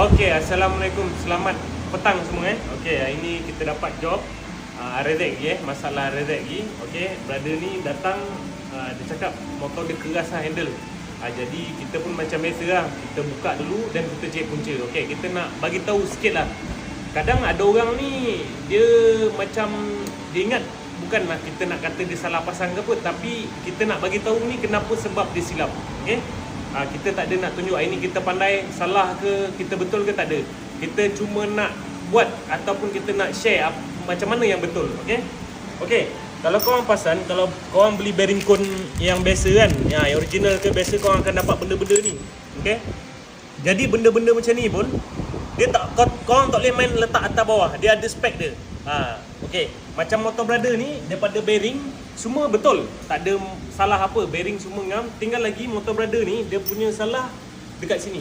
Okey, Assalamualaikum. Selamat petang semua eh. Okey, hari ni kita dapat job uh, Rezek lagi eh, masalah Rezek lagi. Okey, brother ni datang uh, dia cakap motor dia keras lah handle. Uh, jadi kita pun macam biasa lah. Kita buka dulu dan kita cek punca. Okey, kita nak bagi tahu sikit lah. Kadang ada orang ni dia macam dia ingat bukanlah kita nak kata dia salah pasang ke apa tapi kita nak bagi tahu ni kenapa sebab dia silap. Okey? Ha, kita tak ada nak tunjuk hari ni kita pandai salah ke kita betul ke tak ada. Kita cuma nak buat ataupun kita nak share macam mana yang betul. Okey? Okey. Kalau korang pasang, kalau korang beli bearing cone yang biasa kan, ya, yang original ke biasa korang akan dapat benda-benda ni. Okey? Jadi benda-benda macam ni pun dia tak korang tak boleh main letak atas bawah. Dia ada spek dia. Ha, okey. Macam motor brother ni daripada bearing semua betul. Tak ada salah apa. Bearing semua ngam. Tinggal lagi motor brother ni dia punya salah dekat sini.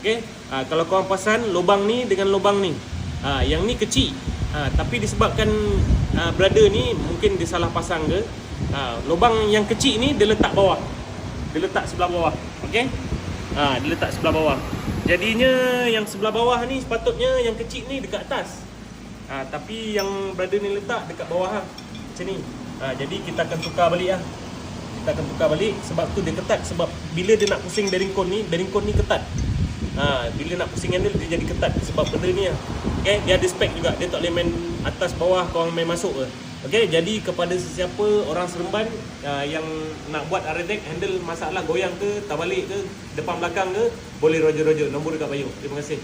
Okey. Ha, kalau korang pasang lubang ni dengan lubang ni. Ha, yang ni kecil. Ha, tapi disebabkan ha, brother ni mungkin dia salah pasang ke. Ha, lubang yang kecil ni dia letak bawah. Dia letak sebelah bawah. Okey. Ha, dia letak sebelah bawah. Jadinya yang sebelah bawah ni sepatutnya yang kecil ni dekat atas. Ha, tapi yang brother ni letak dekat bawah lah. Macam ni. Ha, jadi kita akan tukar balik lah. Kita akan tukar balik sebab tu dia ketat. Sebab bila dia nak pusing bearing cone ni, bearing cone ni ketat. Ha, bila nak pusing handle dia jadi ketat sebab benda ni lah. Okay, dia ada spek juga. Dia tak boleh main atas bawah korang main masuk ke. Okay, jadi kepada sesiapa orang seremban uh, yang nak buat Aradek handle masalah goyang ke, terbalik ke, depan belakang ke, boleh roger-roger. Nombor dekat bio. Terima kasih.